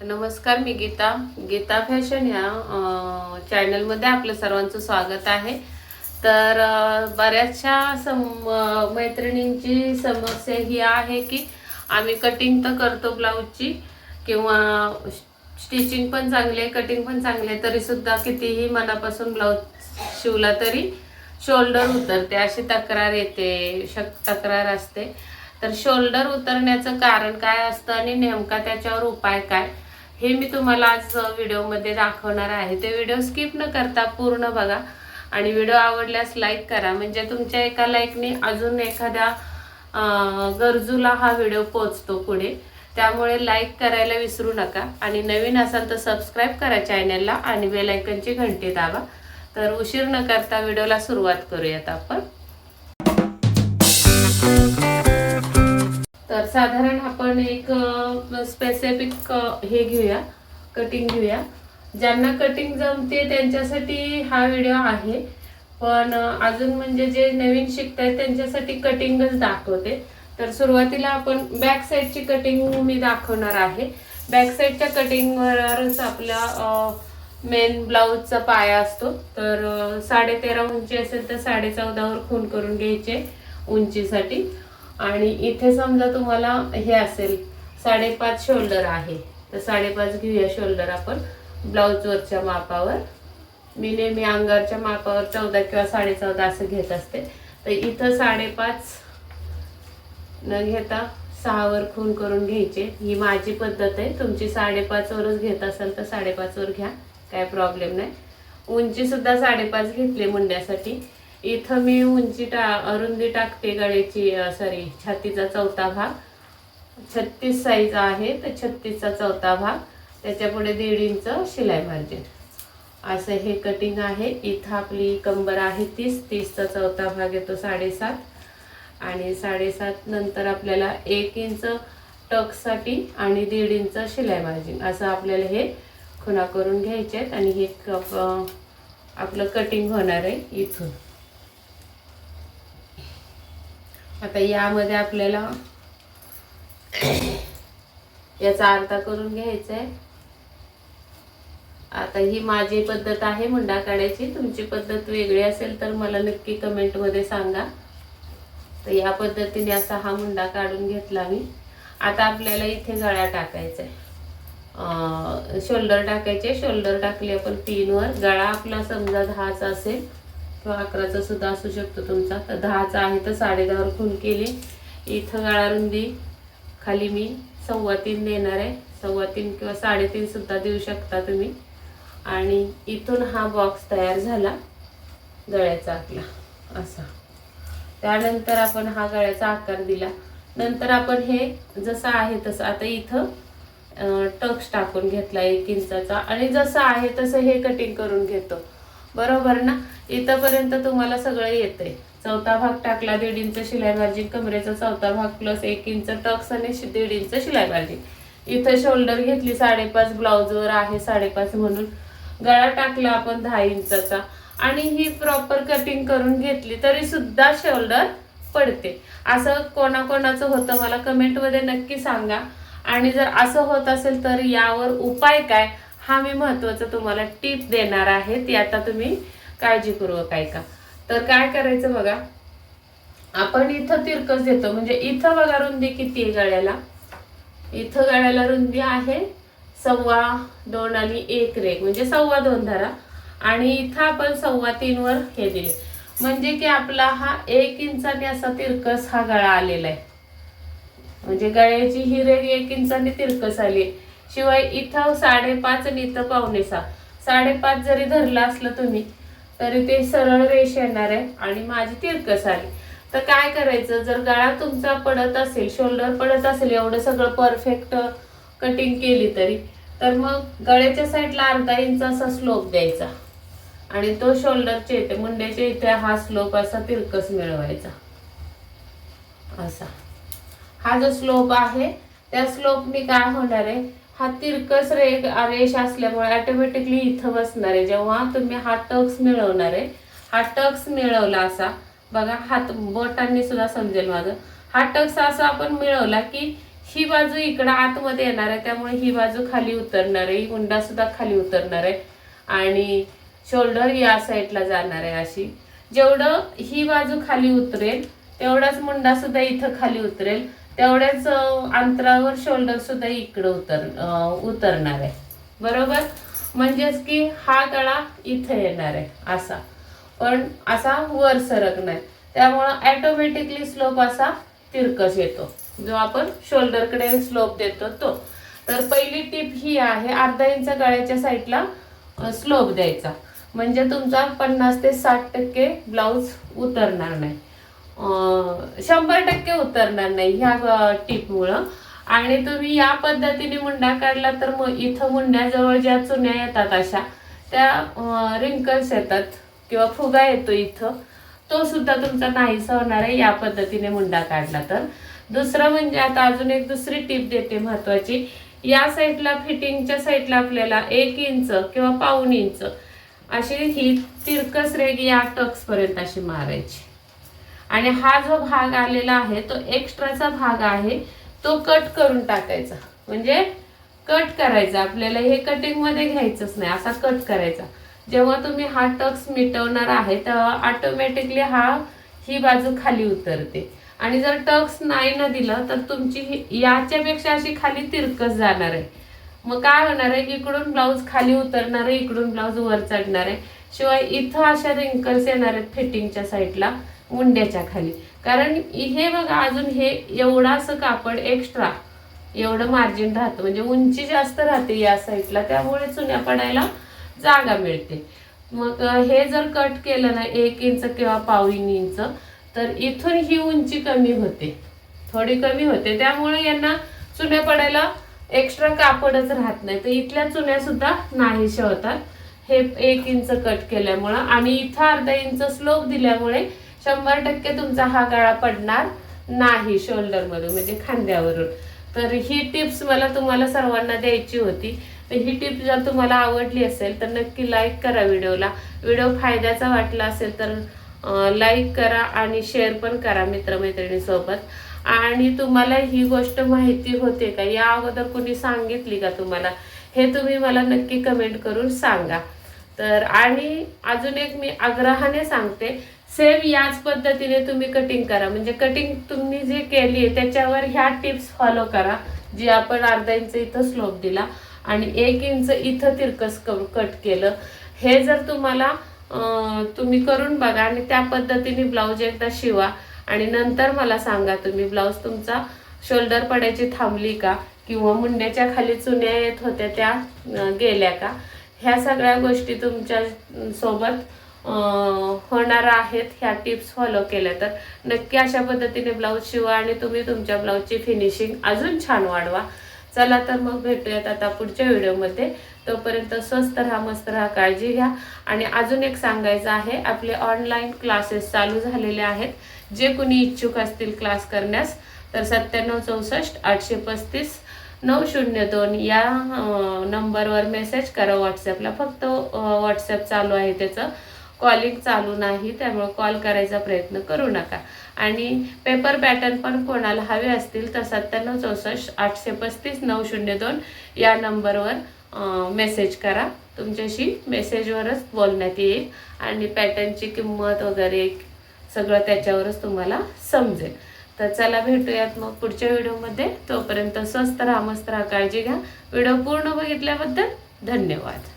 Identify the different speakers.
Speaker 1: नमस्कार मी गीता. गीता फॅशन या चॅनलमध्ये आपलं सर्वांचं स्वागत आहे. तर बऱ्याचशा सम मैत्रिणींची समस्या ही आहे की आम्ही कटिंग तर करतो ब्लाऊजची किंवा स्टिचिंग पण चांगली आहे कटिंग पण चांगली आहे तरीसुद्धा कितीही मनापासून ब्लाऊज शिवला तरी शोल्डर उतरते. अशी तक्रार येते शक तक्रार असते. तर शोल्डर उतरण्याचं कारण काय असतं आणि नेमका त्याच्यावर उपाय काय? हे मी तुम्हाला आज व्हिडिओमध्ये दाखवणार आहे. ते व्हिडिओ स्किप न करता पूर्ण बघा आणि व्हिडिओ आवडल्यास लाईक करा. म्हणजे तुमच्या एका लाईकने अजून एखाद्या गरजूला हा व्हिडिओ पोचतो पुढे. त्यामुळे लाईक करायला विसरू नका आणि नवीन असाल तर सबस्क्राईब करा चॅनलला आणि बेलायकनची घंटी दाबा. तर उशीर न करता व्हिडिओला सुरुवात करूयात आपण. तर साधारण आपण एक स्पेसिफिक हे घेऊया कटिंग घेऊया. ज्यांना कटिंग जमते त्यांच्यासाठी हा व्हिडिओ आहे. पण अजून म्हणजे जे नवीन शिकत आहेत त्यांच्यासाठी कटिंगच दाखवते. तर सुरुवातीला आपण बॅक साईडची कटिंग मी दाखवणार आहे. बॅक साईडच्या कटिंगवरच आपला मेन ब्लाऊजचा पाया असतो. तर साडे तेरा उंची असेल तर साडे चौदावर खून करून घ्यायचे उंचीसाठी. आणि इथे समजा तुम्हाला हे असेल साडेपाच शोल्डर आहे. तर साडेपाच घेऊया शोल्डर आपण. ब्लाऊजवरच्या मापावर. मी नेहमी अंगारच्या मापावर चौदा किंवा साडेचौदा असं घेत असते. तर इथं साडेपाच न घेता सहावर खून करून घ्यायचे. ही माझी पद्धत आहे. तुमची साडेपाचवरच घेत असाल तर साडेपाचवर घ्या. काय प्रॉब्लेम नाही. उंचीसुद्धा साडेपाच घेतली मुंड्यासाठी. इथं मी उंची टा अरुंदी टाकते गळ्याची सॉरी छातीचा चौथा भाग. छत्तीस साईज आहे तर छत्तीसचा चौथा भाग. त्याच्या पुढे दीड इंच शिलाई मार्जिन. असं हे कटिंग आहे. इथं आपली कंबर आहे तीस तीसचा चौथा भाग येतो साडेसात. आणि साडेसात नंतर आपल्याला एक इंच टकसाठी आणि दीड इंच शिलाई मार्जिन. असं आपल्याला हे खुणा करून घ्यायचे आहेत आणि हे कप आपलं कटिंग होणार आहे इथून. आता यामध्ये आपल्याला याचा अर्धा करून घ्यायचा आहे आता ही माझी पद्धत आहे मुंडा काढायची तुमची पद्धत वेगळी असेल तर मला नक्की कमेंटमध्ये सांगा. तर या पद्धतीने असा हा मुंडा काढून घेतला मी. आता आपल्याला इथे गळा टाकायचा आहे शोल्डर टाकायचे. शोल्डर टाकले आपण तीनवर गळा आपला समजा दहाचा असेल किंवा अकराचा सुद्धा असू शकतो तुमचा. तर दहाचा आहे तर साडे दहावर खून केले. इथं गळा रुंदी खाली मी सव्वा तीन देणार आहे. सव्वा तीन किंवा साडेतीन सुद्धा देऊ शकता तुम्ही. आणि इथून हा बॉक्स तयार झाला. गळ्याचा आपला असा. त्यानंतर आपण हा गळ्याचा आकार दिला. नंतर आपण हे जसं आहे तसं आता इथं टक्स टाकून घेतला एक इंचाचा. आणि जसं आहे तसं हे कटिंग करून घेतो. बरोबर ना? इथंपर्यंत तुम्हाला सगळं येते चौथा भाग टाकला दीड इंच शिलाई मार्जिन कमरेचा चौथा भाग प्लस एक इंच टक्स आणि दीड इंच शिलाई मार्जिन इथं शोल्डर घेतली साडेपाच ब्लाऊजवर आहे साडेपाच म्हणून. गळा टाकला आपण दहा इंचाचा. आणि ही प्रॉपर कटिंग करून घेतली तरी सुद्धा शोल्डर पडते. असं कोणाकोणाचं होतं मला कमेंटमध्ये नक्की सांगा. आणि जर असं होत असेल तर यावर उपाय काय हा मी महत्त्वाचा तुम्हाला टिप देणार आहे. ती आता तुम्ही काळजीपूर्वक ऐका तर काय करायचं बघा आपण इथं तिरकस देतो. म्हणजे इथं बघा रुंदी किती आहे गळ्याला. इथं गळ्याला रुंदी आहे सव्वा दोन आणि एक रेग म्हणजे सव्वा दोन धरा. आणि इथं आपण सव्वा तीन वर हे दिले. म्हणजे की आपला हा एक इंचाने असा तिरकस हा गळा आलेला आहे. म्हणजे गळ्याची ही रेग एक इंचाने तिरकस आली. शिवाय इथं साडेपाच आणि इथं पावणे सहा. साडेपाच जरी धरला असलं तुम्ही तरी इथे सरळ रेष येणार आहे आणि माझी तिरकस आली. तर काय करायचं? जर गळा तुमचा पडत असेल शोल्डर पडत असेल एवढं सगळं परफेक्ट कटिंग केली तरी तर मग गळ्याच्या साईडला अर्धा इंच असा स्लोप द्यायचा. आणि तो शोल्डरच्या इथे मुंड्याच्या इथे हा स्लोप असा तिरकस मिळवायचा. असा. हा जो स्लोप आहे त्या स्लोपनी काय होणार आहे? हा तिरकस रे रेष असल्यामुळे ऑटोमॅटिकली इथं बसणार आहे. जेव्हा तुम्ही हा टक्स मिळवणार आहे हा टक्स मिळवला असा बघा हात बोटांनी सुद्धा समजेल माझं. हा टक्स असा आपण मिळवला की ही बाजू इकडं आतमध्ये येणार आहे त्यामुळे ही बाजू खाली उतरणार आहे ही सुद्धा खाली उतरणार आहे. आणि शोल्डर या साईडला जाणार आहे अशी. जेवढं ही बाजू खाली उतरेल तेवढाच मुंडा सुद्धा इथं खाली उतरेल. तेवढ्याच अंतरावर शोल्डर सुद्धा इकडं उतर उतरणार आहे. बरोबर? म्हणजेच की हा गळा इथं येणार आहे असा. पण असा वर सरकणार. त्यामुळं ॲटोमॅटिकली स्लोप असा तिरकस येतो. जो आपण शोल्डरकडे स्लोप देतो तो. तर पहिली टीप ही आहे अर्धा इंच गळ्याच्या साईडला स्लोप द्यायचा. म्हणजे तुमचा पन्नास ते साठ टक्के ब्लाऊज उतरणार नाही. शंभर टक्के उतरणार नाही ह्या टीपमुळं. आणि तुम्ही या पद्धतीने मुंडा काढला तर मग इथं मुंड्याजवळ ज्या चुन्या येतात अशा त्या रिंकल्स येतात किंवा फुगा येतो इथं. तो सुद्धा तुमचा नाहीसा होणार आहे या पद्धतीने मुंडा काढला तर. दुसरं म्हणजे आता अजून एक दुसरी टीप देते महत्वाची. या साईडला फिटिंगच्या साईडला आपल्याला एक इंच किंवा पाऊन इंच अशी ही तिरकस रेग या टक्सपर्यंत अशी मारायची. आणि हा जो भाग आलेला आहे तो एक्स्ट्राचा भाग आहे तो कट करून टाकायचा. म्हणजे कट करायचा. आपल्याला हे कटिंगमध्ये घ्यायचंच नाही. असा कट करायचा. जेव्हा तुम्ही हा टक्स मिटवणार आहे तेव्हा ऑटोमॅटिकली हा ही बाजू खाली उतरते. आणि जर टक्स नाही ना दिलं तर तुमची ही याच्यापेक्षा अशी खाली तिरकस जाणार आहे. मग काय होणार आहे? इकडून ब्लाऊज खाली उतरणार आहे इकडून ब्लाऊज वर चढणार आहे. शिवाय इथं अशा रिंकल्स येणार आहेत फिटिंगच्या साईडला उंड्याच्या खाली. कारण हे बघा अजून हे एवढं असं कापड एक्स्ट्रा एवढं मार्जिन राहतं. म्हणजे उंची जास्त राहते या साईडला त्यामुळे चुन्या पडायला जागा मिळते. मग हे जर कट केलं ना एक इंच किंवा पाऊण इंच तर इथून ही उंची कमी होते. थोडी कमी होते. त्यामुळे यांना चुन्या पडायला एक्स्ट्रा कापडच राहत नाही. तर इथल्या चुन्या सुद्धा नाहीशा होतात हे एक इंच कट केल्यामुळं. आणि इथं अर्धा इंच स्लोप दिल्यामुळे शंभर टक्के तुमचा हा गळा पडणार नाही शोल्डर मधून म्हणजे खांद्यावरून. तर ही टिप्स मला तुम्हाला सर्वांना द्यायची होती. तर ही टिप जर तुम्हाला आवडली असेल तर नक्की लाईक करा व्हिडिओला. व्हिडिओ फायद्याचा वाटला असेल तर लाईक करा आणि शेअर पण करा मित्रमैत्रिणीसोबत. आणि तुम्हाला ही गोष्ट माहिती होते का? या अगोदर कोणी सांगितली का तुम्हाला? हे तुम्ही मला नक्की कमेंट करून सांगा. तर आणि अजून एक मी आग्रहाने सांगते सेम याच पद्धतीने तुम्ही कटिंग करा. म्हणजे कटिंग तुम्ही जे केली आहे त्याच्यावर ह्या टिप्स फॉलो करा जी आपण अर्धा इंच इथं स्लोप दिला आणि एक इंच इथं तिरकस कट केलं. हे जर तुम्हाला तुम्ही करून बघा आणि त्या पद्धतीने ब्लाऊज एकदा शिवा. आणि नंतर मला सांगा तुम्ही ब्लाऊज तुमचा शोल्डर पडायची थांबली का? किंवा मुंड्याच्या खाली चुन्या येत होत्या त्या गेल्या का? ह्या सगळ्या गोष्टी तुमच्यासोबत होणार आहेत ह्या टिप्स फॉलो केल्या तर. नक्की अशा पद्धतीने ब्लाऊज शिवा आणि तुम्ही तुमच्या ब्लाऊजची फिनिशिंग अजून छान वाढवा. चला तर मग भेटूयात आता पुढच्या व्हिडिओमध्ये तोपर्यंत स्वस्त राहा मस्त राहा काळजी घ्या. आणि अजून एक सांगायचं आहे आपले ऑनलाईन क्लासेस चालू झालेले आहेत. जे कुणी इच्छुक असतील क्लास करण्यास तर सत्त्याण्णव चौसष्ट आठशे पस्तीस नऊ शून्य दोन या नंबरवर मेसेज करा व्हॉट्सॲपला फक्त व्हॉट्सॲप चालू आहे त्याचं. कॉलिंग चालू नाही त्यामुळे कॉल करायचा प्रयत्न करू नका. आणि पेपर पॅटर्न पण कोणाला हवे असतील तर सत्त्याण्णव चौसष्ट आठशे पस्तीस नऊ शून्य दोन या नंबरवर मेसेज करा. तुमच्याशी मेसेजवरच बोलण्यात येईल आणि पॅटर्नची किंमत वगैरे सगळं त्याच्यावरच तुम्हाला समजेल. तर चला भेटूयात मग पुढच्या व्हिडिओमध्ये. तोपर्यंत स्वस्त राहा मस्त राहा काळजी घ्या. व्हिडिओ पूर्ण बघितल्याबद्दल धन्यवाद.